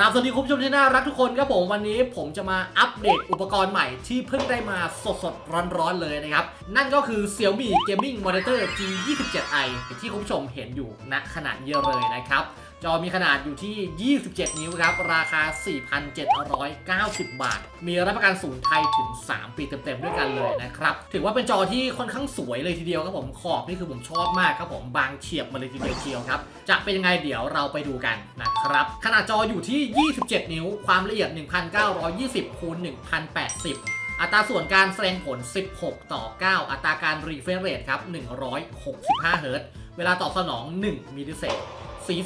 ครับสวัสดีคุณผู้ชมที่น่ารักทุกคนครับผมวันนี้ผมจะมาอัปเดตอุปกรณ์ใหม่ที่เพิ่งได้มาสดๆร้อนๆเลยนะครับ นั่นก็คือ Xiaomi Gaming Monitor G27i ที่คุณผู้ชมเห็นอยู่ณขณะนี้เลยนะครับ จอมีขนาดอยู่ที่ 27 นิ้วครับ ราคา 4,790 บาท มีรับประกันศูนย์ไทยถึง 3 ปีเต็มๆด้วยกันเลยนะครับ ถือว่าเป็นจอที่ค่อนข้างสวยเลยทีเดียวครับผม ขอบนี่คือผมชอบมากครับผม บางเฉียบมาเลยทีเดียวเชียวครับ จะเป็นยังไงเดี๋ยวเราไปดูกันนะครับ ขนาดจออยู่ที่ 27 นิ้ว ความละเอียด 1920คูณ1080อัตราส่วนการแสดงผล 16 ต่อ 9 อัตราการรีเฟรชเรทครับ 165 เฮิรตซ์ เวลาตอบสนอง 1 มิลลิเซก สี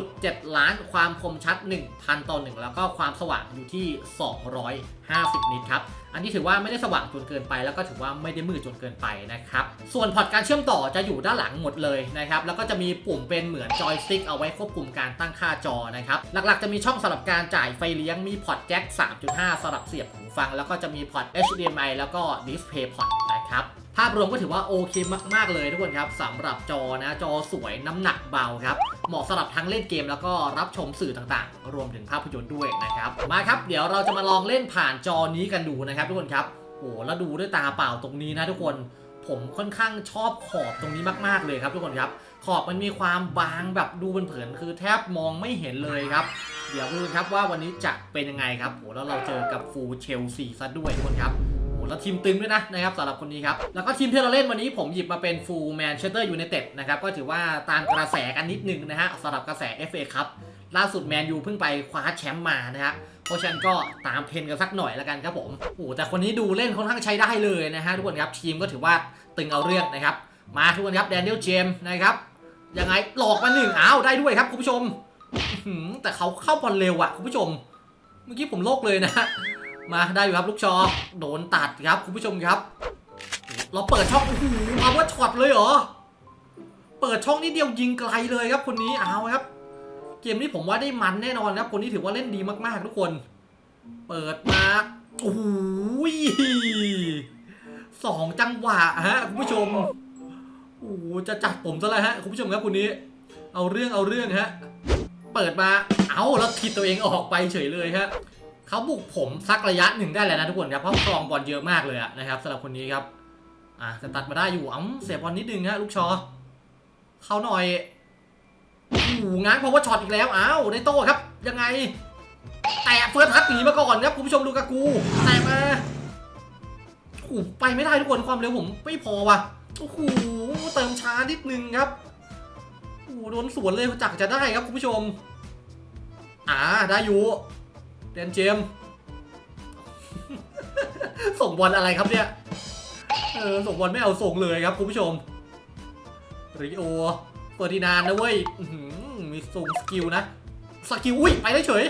16.7 ล้าน ความคมชัด 1,000 ต่อ 1 แล้วก็ความสว่างอยู่ที่ 250 นิตครับ อันนี้ถือว่าไม่ได้สว่างจนเกินไป แล้วก็ถือว่าไม่ได้มืดจนเกินไปนะครับ ส่วนพอร์ตการเชื่อมต่อจะอยู่ด้านหลังหมดเลยนะครับ แล้วก็จะมีปุ่มเป็นเหมือนจอยสติ๊กเอาไว้ควบคุมการตั้งค่าจอนะครับ หลักๆจะมีช่องสำหรับการจ่ายไฟเลี้ยง มีพอร์ตแจ็ค 3.5สำหรับเสียบหูฟัง แล้วก็จะมีพอร์ต HDMI แล้วก็ Display Port นะครับ ภาพรวมก็ถือว่าโอเคมาก ๆ เลยทุกคนครับสำหรับจอนะจอสวยน้ำหนักเบาครับ เหมาะสำหรับทั้งเล่นเกมแล้วก็รับชมสื่อต่างๆ รวมถึงภาพยนตร์ด้วยนะครับ มาครับ เดี๋ยวเราจะมาลองเล่นผ่านจอนี้กันดูนะครับ ทุกคนครับโอ้แล้วดูด้วยตาเปล่าตรงนี้นะทุกคนผมค่อนข้างชอบขอบตรงนี้มากๆเลยครับ ทุกคนครับ ขอบมันมีความบางแบบดูเป็นผินคือแทบมองไม่เห็นเลยครับ เดี๋ยวดูครับว่าวันนี้จะเป็นยังไงครับโหแล้วเราเจอกับฟูเชลซีซะด้วยทุกคนครับ แล้วทีมตึงด้วยนะนะครับสำหรับคนนี้ครับ แล้วก็ทีมที่เราเล่นวันนี้ผมหยิบมาเป็นฟูลแมนเชสเตอร์ยูไนเต็ดนะครับก็ถือว่าตามกระแสกันนิดนึงนะฮะสำหรับกระแส FA ครับล่าสุดแมนยูเพิ่งไปคว้าแชมป์มานะฮะเพราะฉะนั้นก็ตามเทรนกันสักหน่อยแล้วกันครับผมโอ้แต่คนนี้ดูเล่นค่อนข้างใช้ได้เลยนะฮะทุกคนครับทีมก็ถือว่าตึงเอาเรื่องนะครับ มาทุกคนครับแดเนียลเจมส์นะครับยังไงหลอกมาหนึ่งอ้าวได้ด้วยครับคุณผู้ชมแต่เขาเข้าบอลเร็วอะคุณผู้ชม เมื่อกี้ผมโลกเลยนะ มาได้อยู่ครับลูกชอโดนตัดครับคุณผู้ชมครับ เราเปิดช่องโอ้โหมาว่าช็อตเลยเหรอ เปิดช่องนิดเดียวยิงไกลเลยครับคนนี้เอาครับ เกมนี้ผมว่าได้มันแน่นอนครับ คนนี้ถือว่าเล่นดีมากๆ ทุกคน เปิดมาโอ้โหสองจังหวะฮะคุณผู้ชมโอ้จะจัดผมซะแล้วฮะคุณผู้ชมครับคนนี้ เอาเรื่องเอาเรื่องฮะ เปิดมาเอาแล้วทิดตัวเองออกไปเฉยเลยครับ เขาบุกผมสักระยะหนึ่งได้แล้วนะทุกคนครับเพราะครองบอลเยอะมากเลยอะนะครับสำหรับคนนี้ครับอะจะตัดมาได้อยู่อ๋อเสียบอลนิดนึงฮะลูกชอเข้าหน่อยโอ้ง้างเพราะว่าช็อตอีกแล้วอ้าวได้โต้ครับ ยังไง แตะเฟิร์สทัชหนีมาก่อนครับคุณผู้ชมดูกากูแตะมาโอ้ไปไม่ได้ทุกคนความเร็วผมไม่พอว่ะโอ้โหเติมช้านิดนึงครับโอ้โหโดนสวนเลยจักจะได้ครับคุณผู้ชม อ่าได้อยู่ เดนเจม ส่งบอลอะไรครับเนี่ย เออ ส่งบอลไม่เอาส่งเลยครับคุณผู้ชมริโอเฟอร์ดินานนะเว้ยมีส่งสกิลนะ สกิล อุ้ย ไปได้เฉย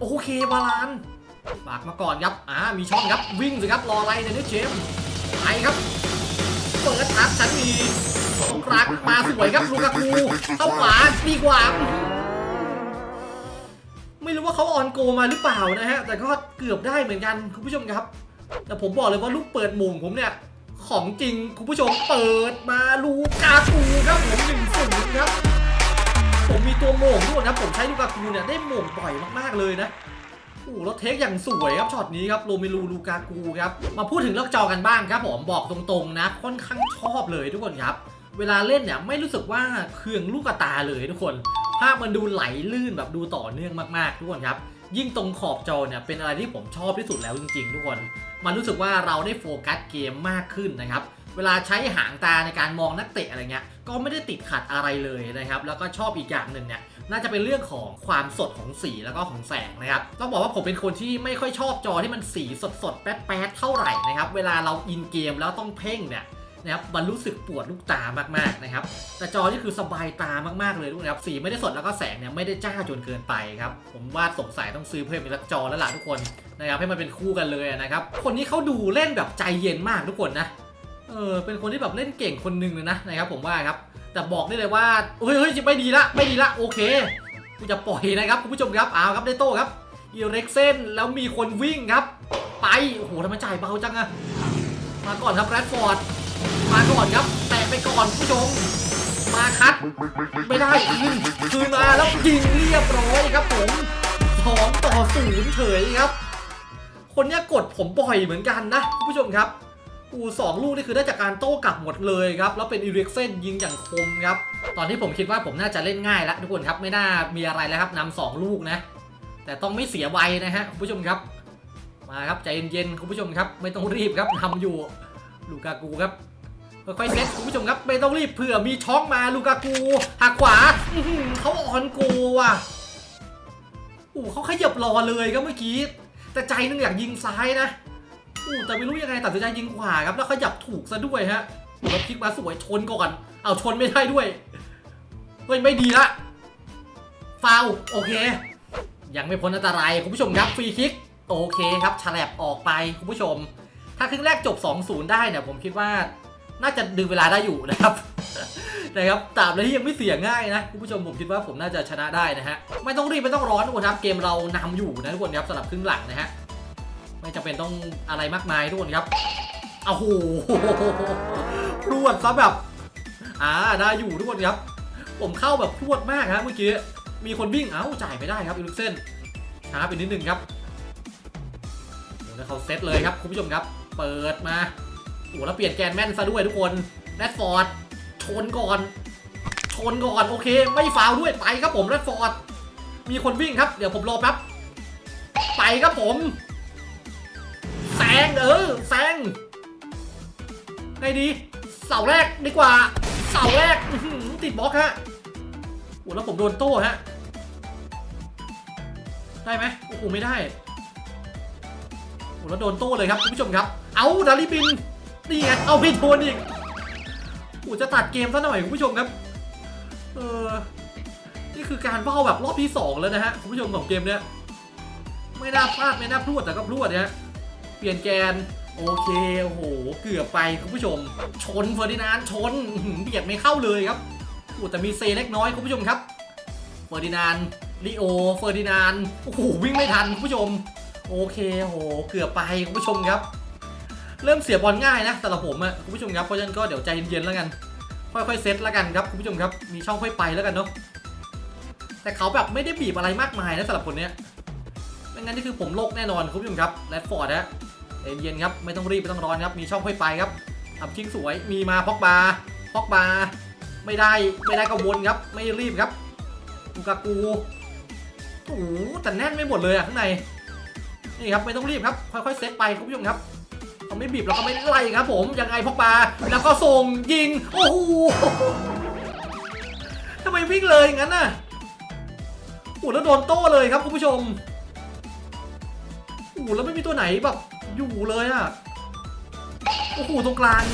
โอเคบาลานฝากมาก่อนครับ อ่า มีช่องครับ วิ่งสิครับ รออะไรเนี่ยเดนเจมไปครับเปิดทับฉันมีตรงกลางมาสวยครับลูกากูเข้าขวาดีกว่า ไม่รู้ว่าเขาออนโกมาหรือเปล่านะฮะ แต่ก็เกือบได้เหมือนกันคุณผู้ชมครับ แต่ผมบอกเลยว่าลูกเปิดหมงผมเนี่ย ของจริงคุณผู้ชมเปิดมาลูกากูครับผมหนึ่งศูนย์ครับ ผมมีตัวโหม่งด้วยนะผมใช้ลูกากูเนี่ยได้โหม่งบ่อยมากๆเลยนะโอ้โหแล้วเทคอย่างสวยครับช็อตนี้ครับโรเมลูลูกากูครับมาพูดถึงเลือกจอกันบ้างครับผมบอกตรงๆนะ ค่อนข้างชอบเลยทุกคนครับ เวลาเล่นเนี่ยไม่รู้สึกว่าเคืองลูกตาเลยทุกคนภาพมันดูไหลลื่นแบบดูต่อเนื่องมากๆทุกคนครับ ยิ่งตรงขอบจอเนี่ยเป็นอะไรที่ผมชอบที่สุดแล้วจริงๆ ทุกคน มันรู้สึกว่าเราได้โฟกัสเกมมากขึ้นนะครับเวลาใช้หางตาในการมองนักเตะอะไรเงี้ยก็ไม่ได้ติดขัดอะไรเลยนะครับแล้วก็ชอบอีกอย่างหนึ่งเนี่ยน่าจะเป็นเรื่องของความสดของสีแล้วก็ของแสงนะครับต้องบอกว่าผมเป็นคนที่ไม่ค่อยชอบจอที่มันสีสดๆแป๊ดๆเท่าไหร่นะครับเวลาเราอินเกมแล้วต้องเพ่งเนี่ย นะครับมันรู้สึกปวดลูกตามากๆนะครับแต่จอนี่คือสบายตามากๆเลยทุกคนครับสีไม่ได้สดแล้วก็แสงเนี่ยไม่ได้จ้าจนเกินไปครับผมว่าสงสัยต้องซื้อเพิ่มอีกสักจอแล้วล่ะทุกคนนะครับให้มันเป็นคู่กันเลยนะครับคนนี้เขาดูเล่นแบบใจเย็นมากทุกคนนะเออเป็นคนที่แบบเล่นเก่งคนหนึ่งเลยนะนะครับผมว่าครับแต่บอกได้เลยว่าเฮ้ยเฮ้ยไม่ดีละไม่ดีละโอเคกูจะปล่อยนะครับคุณผู้ชมครับเอาครับได้โต้ครับอีเร็กเซนแล้วมีคนวิ่งครับ ไปโอ้โหทำไมจ่ายเบาจังอะมาก่อนครับแรดฟอร์ด มาก่อนครับแตะไปก่อนคุณผู้ชม มาคัด ไม่ได้คืนคืนมาแล้วยิงเรียบร้อยครับผมสองศูนย์เฉยครับ คนเนี้ยกดผมบ่อยเหมือนกันนะคุณผู้ชมครับอูสองลูกนี่คือได้จากการโต้กลับหมดเลยครับ แล้วเป็นอีเร็กเซนยิงอย่างคมครับ ตอนนี้ผมคิดว่าผมน่าจะเล่นง่ายแล้วทุกคนครับไม่น่ามีอะไรแล้วครับนำสองลูกนะ แต่ต้องไม่เสียไวนะฮะคุณผู้ชมครับ มาครับใจเย็นๆคุณผู้ชมครับ ไม่ต้องรีบครับทำอยู่ ลูกากูครับค่อยๆเซตคุณผู้ชมครับไม่ต้องรีบเผื่อมีช็อกมาลูกากูหักขวาอื้อหือเขาออนโกว่ะโอ้เขาขยับรอเลยครับเมื่อกี้แต่ใจนึงอยากยิงซ้ายนะอู้แต่ไม่รู้ยังไงตัดสินใจยิงขวาครับแล้วขยับถูกซะด้วยฮะแล้วพลิกมาสวยชนก่อนเอาชนไม่ได้ด้วยเฮ้ยไม่ดีละฟาวล์โอเค ยังไม่พ้นอันตรายคุณผู้ชมครับฟรีคิกโอเคครับฉลับออกไปคุณผู้ชม ถ้าครึ่งแรกจบ 2-0 ได้เนี่ยผมคิดว่าน่าจะดึงเวลาได้อยู่นะครับนะครับตราบใดที่ยังไม่เสียง่ายนะคุณผู้ชมผมคิดว่าผมน่าจะชนะได้นะฮะไม่ต้องรีบไม่ต้องร้อนทุกคนครับเกมเรานำอยู่นะทุกคนครับสำหรับครึ่งหลังนะฮะไม่จำเป็นต้องอะไรมากมายทุกคนครับโอ้โหพรวดซะแบบอ่าได้อยู่ทุกคนครับ ผมเข้าแบบพรวดมากครับเมื่อกี้มีคนวิ่งเอ้าจ่ายไม่ได้ครับอีลุกเซนช้าไปนิดนึงครับเดี๋ยวเขาเซตเลยครับคุณผู้ชมครับ เปิดมาโอ้แล้วเปลี่ยนแกนแม่นซะด้วยทุกคนแรดฟอร์ดชนก่อน ชนก่อนโอเค ไม่ฟาวด้วยไปครับผมแรดฟอร์ดมีคนวิ่งครับ เดี๋ยวผมรอแป๊บไปครับผมแซงเออแซงไงดีเสาแรกดีกว่า เสาแรกติดบล็อกฮะโอ้แล้วผมโดนโต้ฮะได้ไหมโอ้โหไม่ได้ แล้วโดนโต้เลยครับคุณผู้ชมครับ เอาดาริบินนี่ไงเอาไม่โดนอีกโอ้จะตัดเกมซะหน่อยคุณผู้ชมครับ เออนี่คือการเบ้าแบบรอบที่สองแล้วนะฮะคุณผู้ชมของเกมเนี้ยไม่น่าพลาดไม่น่าพลวดแต่ก็พลวดนะฮะเปลี่ยนแกนโอเคโอ้โหเกือบไปคุณผู้ชม ชนเฟอร์ดินานด์ชนเบียดไม่เข้าเลยครับโอ้แต่มีเซเล็กน้อยคุณผู้ชมครับเฟอร์ดินานด์ลิโอเฟอร์ดินานด์โอ้โหวิ่งไม่ทันคุณผู้ชม โอเคโหเกือบไปคุณผู้ชมครับ เริ่มเสียบอลง่ายนะสำหรับผมอะคุณผู้ชมครับเพราะฉะนั้นก็เดี๋ยวใจเย็นๆแล้วกัน ค่อยๆเซตแล้วกันครับคุณผู้ชมครับมีช่องค่อยไปแล้วกันเนาะแต่เขาแบบไม่ได้บีบอะไรมากมายนะสำหรับคนเนี้ยไม่งั้นนี่คือผมโลกแน่นอนคุณผู้ชมครับแรดฟอร์ดฮะเย็นๆครับไม่ต้องรีบไม่ต้องร้อนครับมีช่องค่อยไปครับทำทิ้งสวยมีมาพอกบาพอกบาไม่ได้ไม่ได้ก็วนครับไม่รีบครับลูกากูโอ้แต่แน่นไม่หมดเลยอะข้างใน นี่ครับไม่ต้องรีบครับ ค่อยๆเซตไปคุณผู้ชมครับเขาไม่บีบแล้วก็ไม่ไล่ครับผมยังไงพกปลาแล้วก็ส่งยิง โอ้โหทำไมวิ่งเลยงั้นน่ะโอ้แล้วโดนโต้เลยครับคุณผู้ชมโอ้แล้วไม่มีตัวไหนแบบอยู่เลยอะโอ้โหตรงกลาง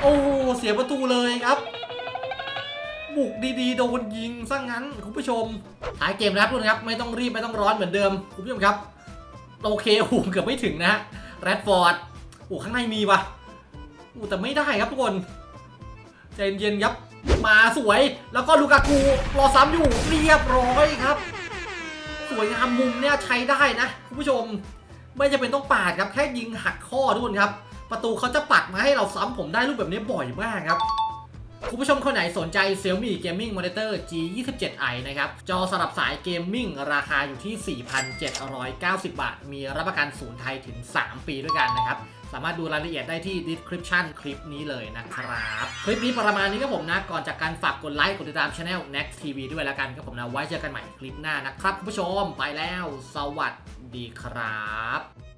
โอ้เสียประตูเลยครับบุกดีๆโดนยิงซะงั้นคุณผู้ชมท้ายเกมนะครับทุกคนครับ ไม่ต้องรีบไม่ต้องร้อนเหมือนเดิมคุณผู้ชมครับ โอเคโอ้โหเกือบไม่ถึงนะฮะแรดฟอร์ดโอ้ข้างในมีวะโอ้แต่ไม่ได้ครับทุกคนใจเย็นๆครับมาสวยแล้วก็ลูกากูรอซ้ำอยู่เรียบร้อยครับ สวยงามมุมเนี่ยใช้ได้นะคุณผู้ชม ไม่จำเป็นต้องปาดครับแค่ยิงหักข้อทุกคนครับ ประตูเขาจะปัดมาให้เราซ้ำผมได้รูปแบบนี้บ่อยมากครับ คุณผู้ชมคนไหนสนใจ Xiaomi Gaming Monitor G27i นะครับ จอสำหรับสายเกมมิ่งราคาอยู่ที่ 4,790 บาท มีรับประกันศูนย์ไทยถึง 3 ปีด้วยกันนะครับ สามารถดูรายละเอียดได้ที่ description คลิปนี้เลยนะครับ คลิปนี้ประมาณนี้ครับผมนะ ก่อนจากการฝากกดไลค์ กดติดตาม channel Next TV ด้วยแล้วกันครับผมนะ ไว้เจอกันใหม่คลิปหน้านะครับคุณผู้ชมไปแล้ว สวัสดีครับ